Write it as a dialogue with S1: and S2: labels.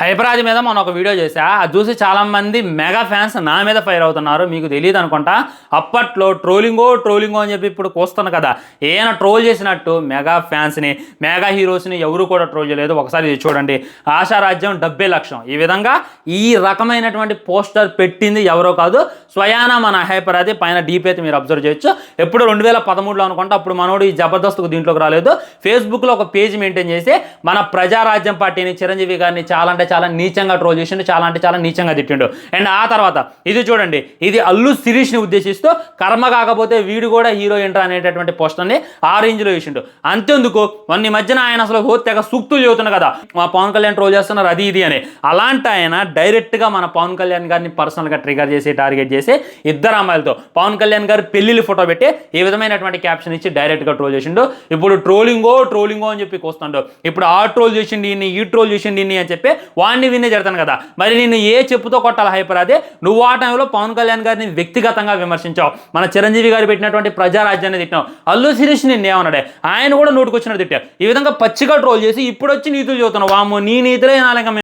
S1: హైపరాజ్ మీద మొన్న ఒక వీడియో చేశా. అది చూసి చాలామంది మెగా ఫ్యాన్స్ నా మీద ఫైర్ అవుతున్నారు. మీకు తెలియదు అనుకుంటా. అప్పట్లో ట్రోలింగో ట్రోలింగో అని చెప్పి ఇప్పుడు కోస్తాను కదా. ఏమైనా ట్రోల్ చేసినట్టు మెగా ఫ్యాన్స్ని మెగా హీరోస్ని ఎవరు కూడా ట్రోల్ చేయలేదు. ఒకసారి చూడండి. ఆశారాజ్యం డెబ్బై లక్షం. ఈ విధంగా ఈ రకమైనటువంటి పోస్టర్ పెట్టింది ఎవరో కాదు స్వయాన మన హైపరాది పైన డీప్ అయితే మీరు అబ్జర్వ్ చేయొచ్చు. ఎప్పుడు రెండు వేల పదమూడులో అనుకుంటా అప్పుడు మనోడు ఈ జబర్దస్త్కు దీంట్లోకి రాలేదు. ఫేస్బుక్లో ఒక పేజ్ మెయింటైన్ చేసి మన ప్రజారాజ్యం పార్టీని చిరంజీవి గారిని చాలా అంటే చాలా నీచంగా ట్రోల్ చేసిండు చాలా అంటే చాలా నీచంగా తిట్టిండు. అండ్ ఆ తర్వాత ఇది చూడండి ఇది అల్లు శిరీష్ని ఉద్దేశిస్తూ కర్మ కాకపోతే వీడు కూడా హీరో ఏంట్రా అనేటటువంటి పోస్టర్ని ఆ రేంజ్లో వేసిండు. అంతేందుకు? మొన్న ఈ మధ్యన ఆయన అసలు తెగ సూక్తులు చెబుతున్నా కదా మా పవన్ కళ్యాణ్ ట్రోల్ చేస్తున్నారు అది ఇది అని. అలాంటి ఆయన డైరెక్ట్గా మన పవన్ కళ్యాణ్ గారిని పర్సనల్గా ట్రిగర్ చేసి టార్గెట్ చేసి ఇద్దరు అమ్మాయిలతో పవన్ కళ్యాణ్ గారు పెళ్ళిళ్ళు ఫోటో పెట్టి ఈ విధమైనటువంటి క్యాప్షన్ ఇచ్చి డైరెక్ట్గా ట్రోల్ చేసిండు. ఇప్పుడు ట్రోలింగో ట్రోలింగో అని చెప్పి కోస్తుండో. ఇప్పుడు ఆ ట్రోల్ చేసిండి ఈ ట్రోల్ చేసిండి అని చెప్పి వాడిని విన్నే జరుగుతాను కదా. మరి నేను ఏ చెప్పుతో కొట్టాలి హైపర్ అదే నువ్వు ఆ టైంలో పవన్ కళ్యాణ్ గారిని వ్యక్తిగతంగా విమర్శించావు. మన చిరంజీవి గారు పెట్టినటువంటి ప్రజారాజ్యాన్ని తిట్టినావు. అల్లు శిరీష్ నిన్ను ఏమన్నాడే? ఆయన కూడా నోటుకొచ్చినట్టు తిట్టావు ఈ విధంగా పచ్చిగా ట్రోల్ చేసి ఇప్పుడు వచ్చి నీతులు చదువుతున్నావు వాము నీ నీతులే నాలుగు